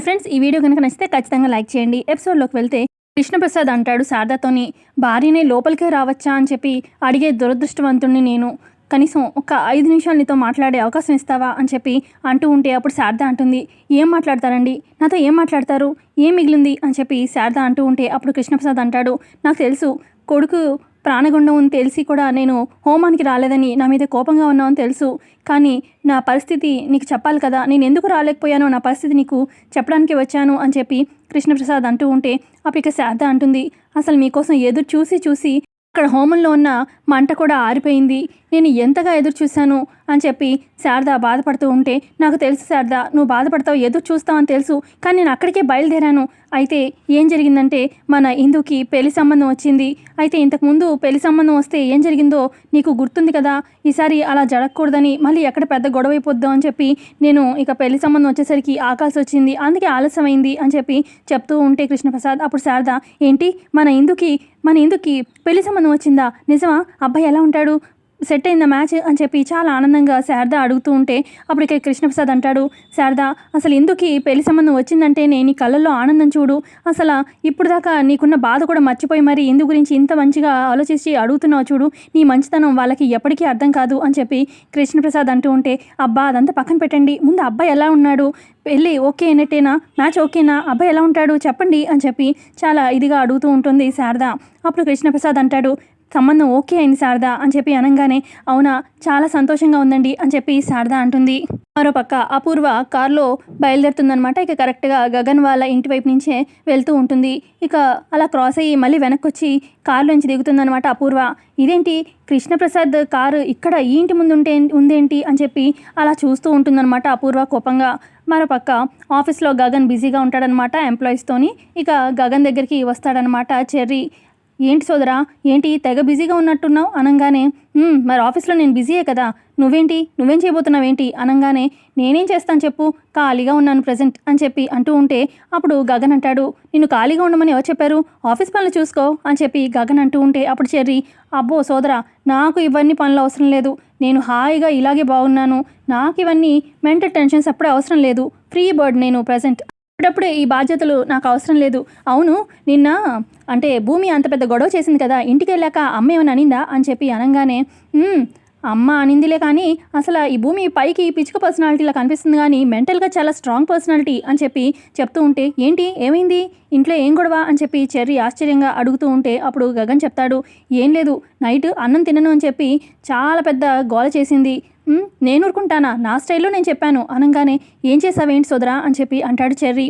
Friends ఈ video కనుక నచ్చితే ఖచ్చితంగా లైక్ చేయండి. ఎపిసోడ్లోకి వెళ్తే కృష్ణప్రసాద్ అంటాడు శారదాతోని భార్యనే లోపలికే రావచ్చా? అని చెప్పి అడిగే దురదృష్టవంతుణ్ణి నేను. కనీసం ఒక ఐదు నిమిషాలు నీతో మాట్లాడే అవకాశం ఇస్తావా? అని చెప్పి అంటూ ఉంటే అప్పుడు శారద అంటుంది ఏం మాట్లాడతారండి? నాతో ఏం మాట్లాడతారు? ఏం మిగిలింది? అని చెప్పి శారద అంటూ ఉంటే అప్పుడు కృష్ణప్రసాద్ అంటాడు నాకు తెలుసు కొడుకు ప్రాణగుండం అని తెలిసి కూడా నేను హోమానికి రాలేదని నా మీద కోపంగా ఉన్నావని తెలుసు. కానీ నా పరిస్థితి నీకు చెప్పాలి కదా. నేను ఎందుకు రాలేకపోయానో నా పరిస్థితి నీకు చెప్పడానికి వచ్చాను అని చెప్పి కృష్ణప్రసాద్ అంటూ ఉంటే అప్పుడు ఇక శారద అంటుంది. అసలు మీకోసం ఎదురు చూసి చూసి అక్కడ హోమంలో ఉన్న మంట కూడా ఆరిపోయింది. నేను ఎంతగా ఎదురు చూశాను అని చెప్పి శారద బాధపడుతూ ఉంటే నాకు తెలుసు శారద నువ్వు బాధపడతావు ఎదురు చూస్తావు అని తెలుసు కానీ నేను అక్కడికే బయలుదేరాను. అయితే ఏం జరిగిందంటే మన ఇందుకి పెళ్ళి సంబంధం వచ్చింది. అయితే ఇంతకుముందు పెళ్ళి సంబంధం వస్తే ఏం జరిగిందో నీకు గుర్తుంది కదా? ఈసారి అలా జరగకూడదని మళ్ళీ ఎక్కడ పెద్ద గొడవ అయిపోద్దాం అని చెప్పి నేను ఇక పెళ్ళి సంబంధం వచ్చేసరికి ఆకాశం వచ్చింది. అందుకే ఆలస్యమైంది అని చెప్పి చెప్తూ ఉంటే కృష్ణప్రసాద్ అప్పుడు శారద ఏంటి? మన ఇందుకి మన ఇందుకి పెళ్ళి సంబంధం వచ్చిందా? నిజమా? అబ్బాయి ఎలా ఉంటాడు? సెట్ అయిందా మ్యాచ్ అని చెప్పి చాలా ఆనందంగా శారద అడుగుతూ ఉంటే అప్పుడు కృష్ణప్రసాద్ అంటాడు శారద అసలు ఎందుకు పెళ్ళి సంబంధం వచ్చిందంటే నేను నీ కళ్ళల్లో ఆనందం చూడు. అసలు ఇప్పుడు దాకా నీకున్న బాధ కూడా మర్చిపోయి మరి ఎందు గురించి ఇంత మంచిగా ఆలోచించి అడుగుతున్నావు చూడు. నీ మంచితనం వాళ్ళకి ఎప్పటికీ అర్థం కాదు అని చెప్పి కృష్ణప్రసాద్ అంటూ ఉంటే అబ్బా అదంతా పక్కన పెట్టండి. ముందు అబ్బాయి ఎలా ఉన్నాడు? పెళ్ళి ఓకే అన్నట్టేనా? మ్యాచ్ ఓకేనా? అబ్బాయి ఎలా ఉంటాడు? చెప్పండి అని చెప్పి చాలా ఇదిగా అడుగుతూ ఉంటుంది శారద. అప్పుడు కృష్ణప్రసాద్ అంటాడు సంబంధం ఓకే అయింది శారదా అని చెప్పి అనగానే అవునా చాలా సంతోషంగా ఉందండి అని చెప్పి శారద అంటుంది. మరోపక్క అపూర్వ కారులో బయలుదేరుతుందనమాట ఇక కరెక్ట్గా గగన్ వాళ్ళ ఇంటి వైపు నుంచే వెళ్తూ ఉంటుంది. ఇక అలా క్రాస్ అయ్యి మళ్ళీ వెనక్కి వచ్చి కారులోంచి దిగుతుందనమాట అపూర్వ. ఇదేంటి? కృష్ణప్రసాద్ కారు ఇక్కడ ఈ ఇంటి ముందు ఉంటే ఉందేంటి అని చెప్పి అలా చూస్తూ ఉంటుందన్నమాట అపూర్వ కోపంగా. మరోపక్క ఆఫీస్లో గగన్ బిజీగా ఉంటాడనమాట ఎంప్లాయీస్తోని ఇక గగన్ దగ్గరికి వస్తాడనమాట చెర్రీ. ఏంటి సోదరా? ఏంటి తెగ బిజీగా ఉన్నట్టున్నావు? అనగానే మరి ఆఫీస్లో నేను బిజీయే కదా? నువ్వేంటి? నువ్వేం చేయబోతున్నావు ఏంటి అనగానే నేనేం చేస్తాను చెప్పు? ఖాళీగా ఉన్నాను ప్రజెంట్ అని చెప్పి అంటూ ఉంటే అప్పుడు గగన్ అంటాడు నిన్ను ఖాళీగా ఉండమని ఎవరు చెప్పారు? ఆఫీస్ పనులు చూసుకో అని చెప్పి గగన్ అంటూ ఉంటే అప్పుడు చెర్రీ అబ్బో సోదరా నాకు ఇవన్నీ పనులు అవసరం లేదు. నేను హాయిగా ఇలాగే బాగున్నాను. నాకు ఇవన్నీ మెంటల్ టెన్షన్స్ అప్పుడే అవసరం లేదు. ఫ్రీ బర్డ్ నేను ప్రజెంట్ అప్పుడప్పుడే ఈ బాధ్యతలు నాకు అవసరం లేదు. అవును నిన్న అంటే భూమి అంత పెద్ద గొడవ చేసింది కదా ఇంటికి వెళ్ళాక అమ్మ ఏమైనా అనిందా? అని చెప్పి అనగానే అమ్మ అనిందిలే కానీ అసలు ఈ భూమి పైకి పిచ్చుక పర్సనాలిటీలా కనిపిస్తుంది కానీ మెంటల్గా చాలా స్ట్రాంగ్ పర్సనాలిటీ అని చెప్పి చెప్తూ ఉంటే ఏంటి? ఏమైంది? ఇంట్లో ఏం గొడవ? అని చెప్పి చెర్రీ ఆశ్చర్యంగా అడుగుతూ ఉంటే అప్పుడు గగన్ చెప్తాడు ఏం లేదు నైట్ అన్నం తినను అని చెప్పి చాలా పెద్ద గోల చేసింది. నేను ఊరుకుంటానా? నా స్టైల్లో నేను చెప్పాను. అనగానే ఏం చేసావేంటి సోదరా? అని చెప్పి అంటాడు చెర్రీ.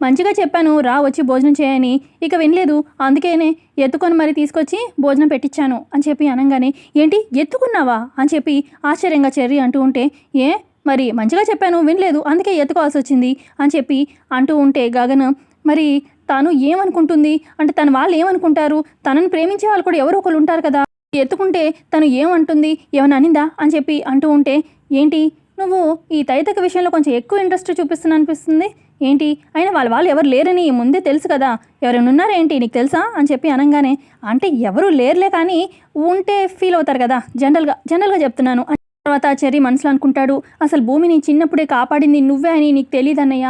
మంచిగా చెప్పాను. రా వచ్చి భోజనం చేయని. ఇక వినలేదు. అందుకేనే ఎత్తుకొని మరి తీసుకొచ్చి భోజనం పెట్టించాను అని చెప్పి అనగానే ఏంటి? ఎత్తుకున్నావా? అని చెప్పి ఆశ్చర్యంగా చెర్రీ అంటూ ఉంటే ఏ మరి మంచిగా చెప్పాను. వినలేదు. అందుకే ఎత్తుకోవాల్సి వచ్చింది. అని చెప్పి అంటూ ఉంటే గగన్ మరి తాను ఏమనుకుంటుంది? అంటే తన వాళ్ళు ఏమనుకుంటారు? తనను ప్రేమించే వాళ్ళు కూడా ఎవరో ఒకరు ఉంటారు కదా. ఎత్తుకుంటే తను ఏమంటుంది? ఏమైనా అనిందా? అని చెప్పి అంటూ ఉంటే ఏంటి? నువ్వు ఈ తైతక విషయంలో కొంచెం ఎక్కువ ఇంట్రెస్ట్ చూపిస్తున్నా అనిపిస్తుంది? ఏంటి? అయినా వాళ్ళ వాళ్ళు ఎవరు లేరని ముందే తెలుసు కదా. ఎవరైనా ఉన్నారేంటి నీకు తెలుసా? అని చెప్పి అనగానే అంటే ఎవరు లేరులే కానీ ఉంటే ఫీల్ అవుతారు కదా. జనరల్గా జనరల్గా చెప్తున్నాను. తర్వాత చెర్రీ మనసులో అనుకుంటాడు అసలు భూమిని చిన్నప్పుడే కాపాడింది నువ్వే అని నీకు తెలియదన్నయ్య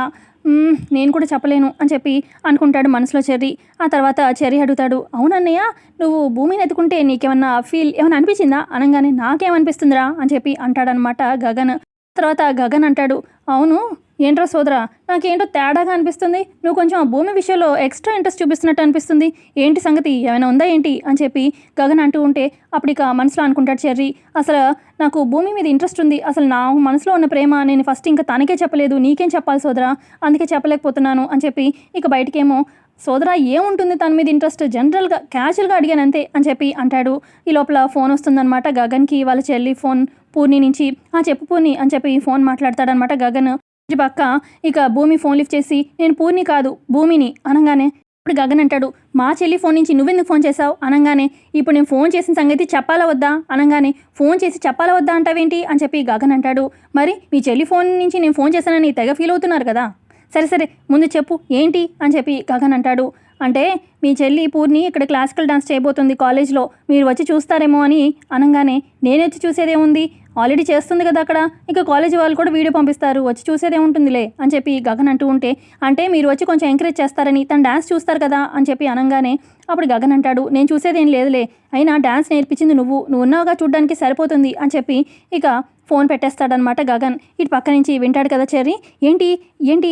నేను కూడా చెప్పలేను అని చెప్పి అనుకుంటాడు మనసులో చెర్రీ. ఆ తర్వాత చెర్రీ అడుగుతాడు అవునన్నయ్య నువ్వు భూమిని ఎత్తుకుంటే నీకేమన్నా ఫీల్ ఏమైనా అనిపించిందా? అనగానే నాకేమనిపిస్తుందిరా అని చెప్పి అంటాడనమాట గగన్. తర్వాత గగన్ అంటాడు అవును ఏంట్రా సోదరా నాకేంటో తేడాగా అనిపిస్తుంది. నువ్వు కొంచెం ఆ భూమి విషయంలో ఎక్స్ట్రా ఇంట్రెస్ట్ చూపిస్తున్నట్టు అనిపిస్తుంది. ఏంటి సంగతి? ఏమైనా ఉందా ఏంటి? అని చెప్పి గగన్ అంటూ ఉంటే అప్పుడు ఇక మనసులో అనుకుంటాడు చెర్రీ. అసలు నాకు భూమి మీద ఇంట్రెస్ట్ ఉంది. అసలు నా మనసులో ఉన్న ప్రేమ నేను ఫస్ట్ ఇంకా తనకే చెప్పలేదు. నీకేం చెప్పాలి సోదరా? అందుకే చెప్పలేకపోతున్నాను అని చెప్పి ఇక బయటికేమో సోదరా ఏముంటుంది తన మీద ఇంట్రెస్ట్ జనరల్గా క్యాజువల్గా అడిగాను అంతే అని చెప్పి అంటాడు. ఈ లోపల ఫోన్ వస్తుందన్నమాట గగన్కి. వాళ్ళ చెల్లి ఫోన్ పూర్ణి నుంచి ఆ చెప్పు పూర్ణి అని చెప్పి ఫోన్ మాట్లాడతాడనమాట గగన్. పక్క ఇక భూమి ఫోన్ లిఫ్ట్ చేసి నేను పూర్ణి కాదు భూమిని అనగానే ఇప్పుడు గగన్ అంటాడు మా చెల్లి ఫోన్ నుంచి నువ్వెందుకు ఫోన్ చేసావు అనగానే ఇప్పుడు నేను ఫోన్ చేసిన సంగతి చెప్పాలా వద్దా? అనగానే ఫోన్ చేసి చెప్పాలా వద్దా అంటావేంటి? అని చెప్పి గగన్ అంటాడు మరి మీ చెల్లి ఫోన్ నుంచి నేను ఫోన్ చేశానని తెగ ఫీల్ అవుతున్నారు కదా సరే సరే ముందు చెప్పు ఏంటి? అని చెప్పి గగన్ అంటాడు అంటే మీ చెల్లి పూర్ణి ఇక్కడ క్లాసికల్ డాన్స్ చేయబోతుంది కాలేజ్లో మీరు వచ్చి చూస్తారేమో అని అనగానే నేను వచ్చి చూసేదేముంది? ఆల్రెడీ చేస్తుంది కదా అక్కడ. ఇక కాలేజీ వాళ్ళు కూడా వీడియో పంపిస్తారు. వచ్చి చూసేదే ఉంటుందిలే అని చెప్పి గగన్ అంటూ ఉంటే అంటే మీరు వచ్చి కొంచెం ఎంకరేజ్ చేస్తారని తను డ్యాన్స్ చూస్తారు కదా అని చెప్పి అనగానే అప్పుడు గగన్ అంటాడు నేను చూసేదేం లేదులే. అయినా డ్యాన్స్ నేర్పించింది నువ్వు. నువ్వు ఉన్నావుగా చూడడానికి సరిపోతుంది అని చెప్పి ఇక ఫోన్ పెట్టేస్తాడనమాట గగన్. ఇటు పక్క నుంచి వింటాడు కదా చెర్రీ. ఏంటి? ఏంటి?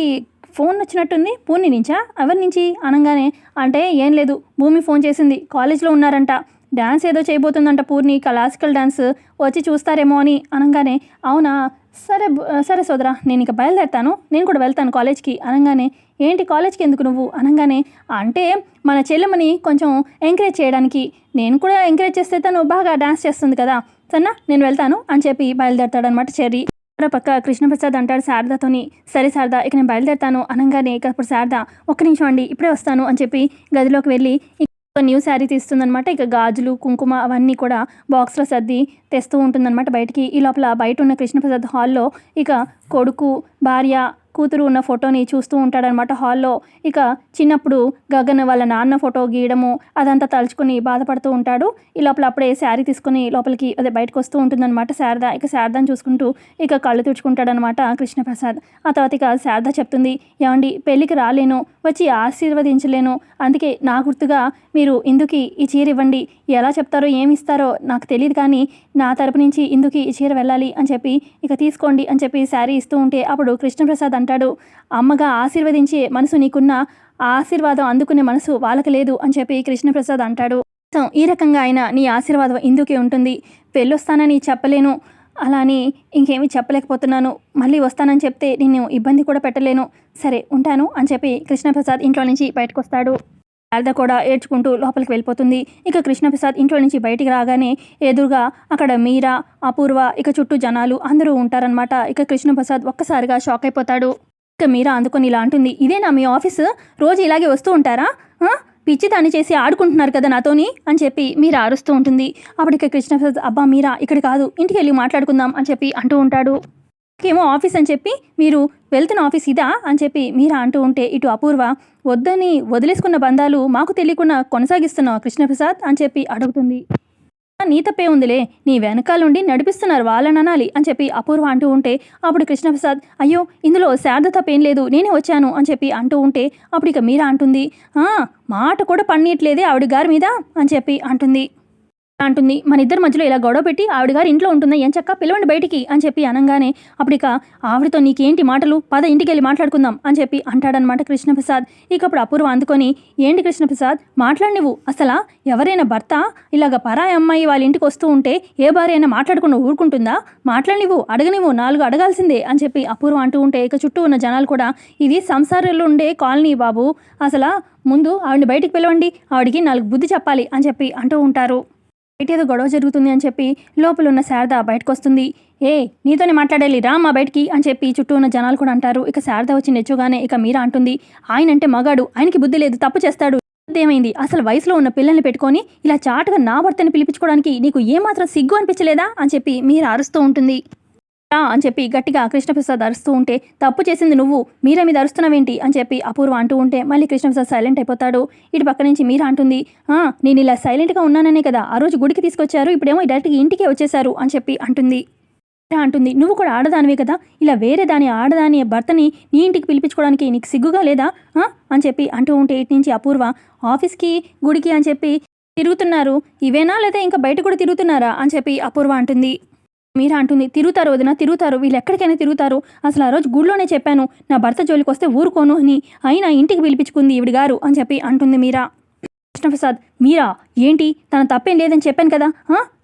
ఫోన్ వచ్చినట్టుంది? పూర్ణి నుంచా? ఎవరి నుంచి? అనగానే అంటే ఏం లేదు. భూమి ఫోన్ చేసింది. కాలేజ్లో ఉన్నారంట. డ్యాన్స్ ఏదో చేయబోతుందంట పూర్ణి క్లాసికల్ డ్యాన్స్ వచ్చి చూస్తారేమో అని అనగానే అవునా? సరే సరే సోదరా నేను ఇక బయలుదేరుతాను. నేను కూడా వెళ్తాను కాలేజ్కి అనగానే ఏంటి కాలేజ్కి ఎందుకు నువ్వు? అనగానే అంటే మన చెల్లెమ్మని కొంచెం ఎంకరేజ్ చేయడానికి. నేను కూడా ఎంకరేజ్ చేస్తే తను బాగా డ్యాన్స్ చేస్తుంది కదా. సన్నా నేను వెళ్తాను అని చెప్పి బయలుదేరతాడనమాట చెర్రీ. మరో పక్క కృష్ణప్రసాద్ అంటాడు శారదాతోని. సరే శారదా ఇక నేను బయలుదేరుతాను అనగానే ఇక అప్పుడు శారద ఒక్క నిమిషం అండి ఇప్పుడే వస్తాను అని చెప్పి గదిలోకి వెళ్ళి న్యూ శారీ తీస్తుందనమాట ఇక గాజులు కుంకుమ అవన్నీ కూడా బాక్స్లో సర్ది తెస్తూ ఉంటుందన్నమాట బయటికి. ఈ లోపల బయట ఉన్న కృష్ణప్రసాద్ హాల్లో ఇక కొడుకు భార్య కూతురు ఉన్న ఫోటోని చూస్తూ ఉంటాడనమాట హాల్లో. ఇక చిన్నప్పుడు గగన్ వాళ్ళ నాన్న ఫోటో గీయడము అదంతా తలుచుకుని బాధపడుతూ ఉంటాడు. ఈ లోపల అప్పుడే శారీ తీసుకుని లోపలికి అదే బయటకు వస్తూ ఉంటుందన్నమాట శారద. ఇక శారదని చూసుకుంటూ ఇక కళ్ళు తుడుచుకుంటాడనమాట కృష్ణప్రసాద్. ఆ తర్వాత ఇక శారద చెప్తుంది ఏమండి పెళ్ళికి రాలేను. వచ్చి ఆశీర్వదించలేను. అందుకే నా గుర్తుగా మీరు ఇందుకి ఈ చీర ఇవ్వండి. ఎలా చెప్తారో ఏమి ఇస్తారో నాకు తెలియదు కానీ నా తరపు నుంచి ఇందుకి ఈ చీర వెళ్ళాలి అని చెప్పి ఇక తీసుకోండి అని చెప్పి శారీ ఇస్తూ ఉంటే అప్పుడు కృష్ణప్రసాద్ అంటాడు అమ్మగా ఆశీర్వదించే మనసు నీకున్న ఆశీర్వాదం అందుకునే మనసు వాళ్ళకి లేదు అని చెప్పి కృష్ణప్రసాద్ అంటాడు. ఈ రకంగా ఆయన నీ ఆశీర్వాదం ఇందుకే ఉంటుంది. పెళ్ళొస్తానని చెప్పలేను. అలా అని ఇంకేమీ చెప్పలేకపోతున్నాను. మళ్ళీ వస్తానని చెప్తే నేను ఇబ్బంది కూడా పెట్టలేను. సరే ఉంటాను అని చెప్పి కృష్ణప్రసాద్ ఇంట్లో నుంచి బయటకు వస్తాడు శారద కూడా ఏడ్చుకుంటూ లోపలికి వెళ్ళిపోతుంది. ఇక కృష్ణప్రసాద్ ఇంట్లో నుంచి బయటికి రాగానే ఎదురుగా అక్కడ మీరా అపూర్వ ఇక చుట్టూ జనాలు అందరూ ఉంటారనమాట ఇక కృష్ణప్రసాద్ ఒక్కసారిగా షాక్ అయిపోతాడు. ఇక మీరా అందుకొని ఇలా అంటుంది. ఇదేనా మీ ఆఫీసు? రోజు ఇలాగే వస్తూ ఉంటారా? పిచ్చి దాన్ని చేసి ఆడుకుంటున్నారు కదా నాతోని అని చెప్పి మీరా అరుస్తూ ఉంటుంది. అప్పటికే కృష్ణప్రసాద్ అబ్బా మీరా ఇక్కడ కాదు ఇంటికి వెళ్ళి మాట్లాడుకుందాం అని చెప్పి అంటూ ఉంటాడు. ఏమో ఆఫీస్ అని చెప్పి మీరు వెళ్తున్న ఆఫీస్ ఇదా అని చెప్పి మీరా అంటూ ఉంటే ఇటు అపూర్వ వద్దని వదిలేసుకున్న బంధాలు మాకు తెలియకుండా కొనసాగిస్తున్నావు కృష్ణప్రసాద్ అని చెప్పి అడుగుతుంది. నీ తప్పే ఉందిలే. నీ వెనకాలుండి నడిపిస్తున్నారు వాళ్ళని అనాలి అని చెప్పి అపూర్వ అంటూ ఉంటే అప్పుడు కృష్ణప్రసాద్ అయ్యో ఇందులో శారద తప్పేం లేదు. నేనే వచ్చాను అని చెప్పి అంటూ ఉంటే అప్పుడు ఇక మీరా అంటుంది మాట కూడా పన్నీయట్లేదే ఆవిడ గారి మీద అని చెప్పి అంటుంది. అంటుంది. మన ఇద్దరి మధ్యలో ఇలా గొడవ పెట్టి ఆవిడ గారు ఇంట్లో ఉంటుందా ఏం చక్క పిలవండి బయటికి అని చెప్పి అనగానే అప్పుడిక ఆవిడతో నీకేంటి మాటలు? పద ఇంటికి వెళ్ళి మాట్లాడుకుందాం అని చెప్పి అంటాడనమాట కృష్ణప్రసాద్. ఇక అప్పుడు అపూర్వ అందుకొని ఏంటి కృష్ణప్రసాద్? మాట్లాడి నువ్వు. అసలా ఎవరైనా భర్త? ఇలాగ పరాయి అమ్మాయి వాళ్ళ ఇంటికి వస్తూ ఉంటే ఏ భార్య అయినా మాట్లాడకుండా ఊరుకుంటుందా? మాట్లాడినివ్వు అడగనివ్వు నాలుగు అడగాల్సిందే అని చెప్పి అపూర్వ అంటూ ఉంటే ఇక చుట్టూ ఉన్న జనాలు కూడా ఇది సంసారంలో ఉండే కాలనీ బాబు. అసలు ముందు ఆవిడని బయటికి పిలవండి. ఆవిడికి నాలుగు బుద్ధి చెప్పాలి అని చెప్పి అంటూ ఉంటారు. బయట ఏదో గొడవ జరుగుతుంది అని చెప్పి లోపల ఉన్న శారద బయటకు వస్తుంది ఏ నీతోనే మాట్లాడాలి రా మా బయటికి అని చెప్పి చుట్టూ ఉన్న జనాలు కూడా అంటారు. ఇక శారద వచ్చి నెచ్చుగానే ఇక మీరా అంటుంది. ఆయన అంటే మగాడు ఆయనకి బుద్ధి లేదు తప్పు చేస్తాడు. ఏమైంది? అసలు వయసులో ఉన్న పిల్లల్ని పెట్టుకొని ఇలా చాటుగా నా భర్తని పిలిపించుకోవడానికి నీకు ఏమాత్రం సిగ్గు అనిపించలేదా అని చెప్పి మీరు అరుస్తూ ఉంటుంది. రా అని చెప్పి గట్టిగా కృష్ణప్రసాద్ అరుస్తూ ఉంటే తప్పు చేసింది నువ్వు మీరా మీద అరుస్తున్నావేంటి? అని చెప్పి అపూర్వ అంటూ ఉంటే మళ్ళీ కృష్ణప్రసాద్ సైలెంట్ అయిపోతాడు. ఇటు పక్క నుంచి మీరా అంటుంది "ఆ, నేను ఇలా సైలెంట్గా ఉన్నాననే కదా ఆ రోజు గుడికి తీసుకొచ్చారు ఇప్పుడేమో డైరెక్ట్గా ఇంటికే వచ్చేసారు అని చెప్పి అంటుంది. అంటుంది నువ్వు కూడా ఆడదానివే కదా ఇలా వేరే దాని ఆడదాని భర్తని నీ ఇంటికి పిలిపించుకోవడానికి నీకు సిగ్గుగా లేదా అని చెప్పి అంటూ ఉంటే ఇటు నుంచి అపూర్వ ఆఫీస్కి గుడికి అని చెప్పి తిరుగుతున్నారు. ఇవేనా లేదా ఇంకా బయట కూడా తిరుగుతున్నారా? అని చెప్పి అపూర్వ అంటుంది. మీరా అంటుంది తిరుగుతారు వదిన తిరుగుతారు. వీళ్ళు ఎక్కడికైనా తిరుగుతారు. అసలు ఆ రోజు గుడిలోనే చెప్పాను నా భర్త జోలికి వస్తే ఊరుకోను అని. అయినా ఇంటికి పిలిపించుకుంది ఈవిడ గారు అని చెప్పి అంటుంది మీరా. కృష్ణప్రసాద్ మీరా ఏంటి? తన తప్పేం లేదని చెప్పాను కదా?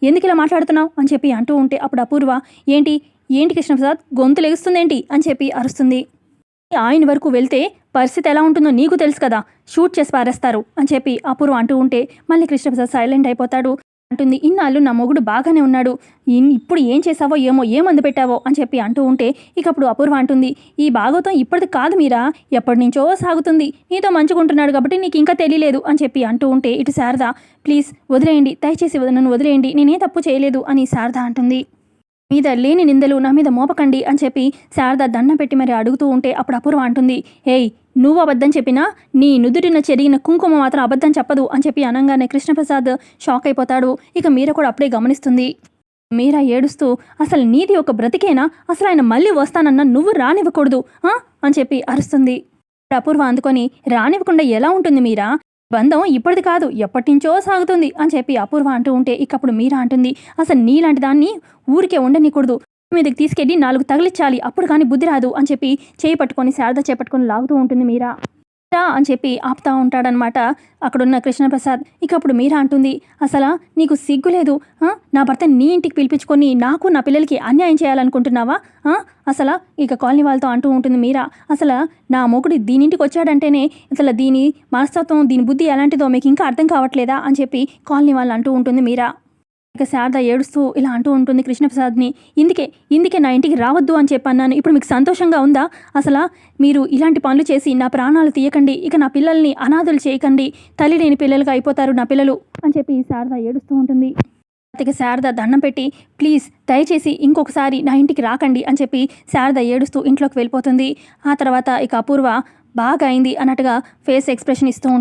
ఎందుకు ఇలా మాట్లాడుతున్నావు? అని చెప్పి అంటూ ఉంటే అప్పుడు అపూర్వ ఏంటి? ఏంటి కృష్ణప్రసాద్ గొంతు లెగుస్తుందేంటి? అని చెప్పి అరుస్తుంది. ఆయన వరకు వెళ్తే పరిస్థితి ఎలా ఉంటుందో నీకు తెలుసు కదా. షూట్ చేసి పారేస్తారు అని చెప్పి అపూర్వ అంటూ ఉంటే మళ్ళీ కృష్ణప్రసాద్ సైలెంట్ అయిపోతాడు. అంటుంది. ఇన్నాళ్ళు నా మొగుడు బాగానే ఉన్నాడు. ఇప్పుడు ఏం చేసావో ఏమో ఏ మందు పెట్టావో అని చెప్పి అంటూ ఉంటే ఇక అప్పుడు అపూర్వ అంటుంది. ఈ భాగవతం ఇప్పటిది కాదు మీరా? ఎప్పటి నుంచో సాగుతుంది. నీతో మంచుకుంటున్నాడు కాబట్టి నీకు ఇంకా తెలియలేదు అని చెప్పి అంటూ ఉంటే ఇటు శారద ప్లీజ్ వదిలేయండి. దయచేసి నన్ను వదిలేయండి. నేనే తప్పు చేయలేదు అని శారద అంటుంది. మీద లేని నిందలు నా మీద మోపకండి అని చెప్పి శారద దండం పెట్టి మరి అడుగుతూ ఉంటే అప్పుడు అపూర్వ అంటుంది. ఏయ్ నువ్వు అబద్ధం చెప్పినా నీ నుదుటిన చెరిగిన కుంకుమ మాత్రం అబద్ధం చెప్పదు అని చెప్పి అనగానే కృష్ణప్రసాద్ షాక్ అయిపోతాడు. ఇక మీర కూడా అప్పుడే గమనిస్తుంది. మీరా ఏడుస్తూ అసలు నీది ఒక బ్రతికేనా? అసలు ఆయన మళ్ళీ వస్తానన్నా నువ్వు రానివ్వకూడదు అని చెప్పి అరుస్తుంది. అపూర్వ అందుకొని రానివ్వకుండా ఎలా ఉంటుంది మీరా? బంధం ఇప్పటిది కాదు ఎప్పటినుంచో సాగుతుంది అని చెప్పి అపూర్వ అంటూ ఉంటే ఇకప్పుడు మీరా అంటుంది అసలు నీలాంటి దాన్ని ఊరికే ఉండనీకూడదు మీదకి తీసుకెళ్ళి నాలుగు తగిలించాలి అప్పుడు కానీ బుద్ధి రాదు అని చెప్పి చేయి పట్టుకొని శారద చేపట్టుకొని లాగుతూ ఉంటుంది మీరా. అని చెప్పి ఆపుతా ఉంటాడనమాట అక్కడున్న కృష్ణప్రసాద్. ఇక అప్పుడు మీరా అంటుంది అసలా నీకు సిగ్గు లేదు? నా భర్త నీ ఇంటికి పిలిపించుకొని నాకు నా పిల్లలకి అన్యాయం చేయాలనుకుంటున్నావా? అసలా? ఇక కాలనీ వాళ్ళతో అంటూ ఉంటుంది మీరా అసలు నా మొగుడు దీని ఇంటికి వచ్చాడంటేనే అసలు దీని మనస్తత్వం దీని బుద్ధి ఎలాంటిదో మీకు ఇంకా అర్థం కావట్లేదా? అని చెప్పి కాలనీ వాళ్ళు అంటూ ఉంటుంది మీరా. ఇక శారద ఏడుస్తూ ఇలా అంటూ ఉంటుంది కృష్ణప్రసాద్ని ఇందుకే ఇందుకే నా ఇంటికి రావద్దు అని చెప్పన్నాను. ఇప్పుడు మీకు సంతోషంగా ఉందా? అసలు మీరు ఇలాంటి పనులు చేసి నా ప్రాణాలు తీయకండి ఇక నా పిల్లల్ని అనాథులు చేయకండి తల్లి లేని పిల్లలుగా అయిపోతారు నా పిల్లలు అని చెప్పి శారద ఏడుస్తూ ఉంటుంది. ఇక శారద దండం పెట్టి ప్లీజ్ దయచేసి ఇంకొకసారి నా ఇంటికి రాకండి అని చెప్పి శారద ఏడుస్తూ ఇంట్లోకి వెళ్ళిపోతుంది. ఆ తర్వాత ఇక అపూర్వ బాగా అయింది అన్నట్టుగా ఫేస్ ఎక్స్ప్రెషన్ ఇస్తూ ఉంటుంది.